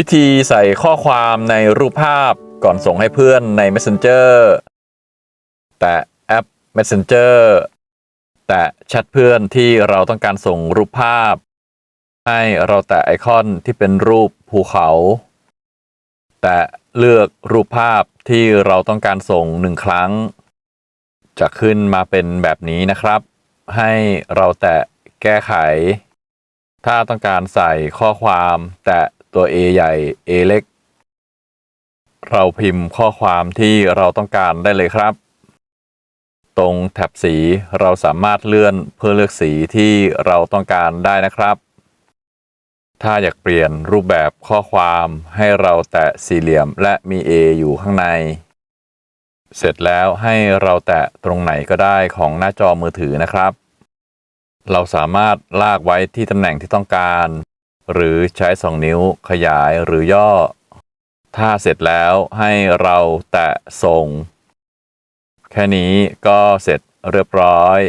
วิธีใส่ข้อความในรูปภาพก่อนส่งให้เพื่อนใน Messenger แตะแอป Messenger แตะแชทเพื่อนที่เราต้องการส่งรูปภาพ ให้เราแตะไอคอนที่เป็นรูปภูเขา แตะเลือกรูปภาพที่เราต้องการส่งหนึ่งครั้ง จะขึ้นมาเป็นแบบนี้นะครับ ให้เราแตะแก้ไข ถ้าต้องการใส่ข้อความแตะ ตัว A ใหญ่ A เล็ก เราพิมพ์ข้อความที่เราต้องการได้เลยครับ ตรงแท็บสีเราสามารถเลื่อนเพื่อเลือกสีที่เราต้องการได้นะครับ ถ้าอยากเปลี่ยนรูปแบบข้อความให้เราแตะสี่เหลี่ยมและมี A อยู่ข้างใน เสร็จแล้วให้เราแตะตรงไหนก็ได้ของหน้าจอมือถือนะครับเราสามารถลากไว้ที่ตำแหน่งที่ต้องการ หรือใช้ 2 นิ้วขยายหรือย่อ ถ้าเสร็จแล้วให้เราแตะส่ง แค่นี้ก็เสร็จเรียบร้อย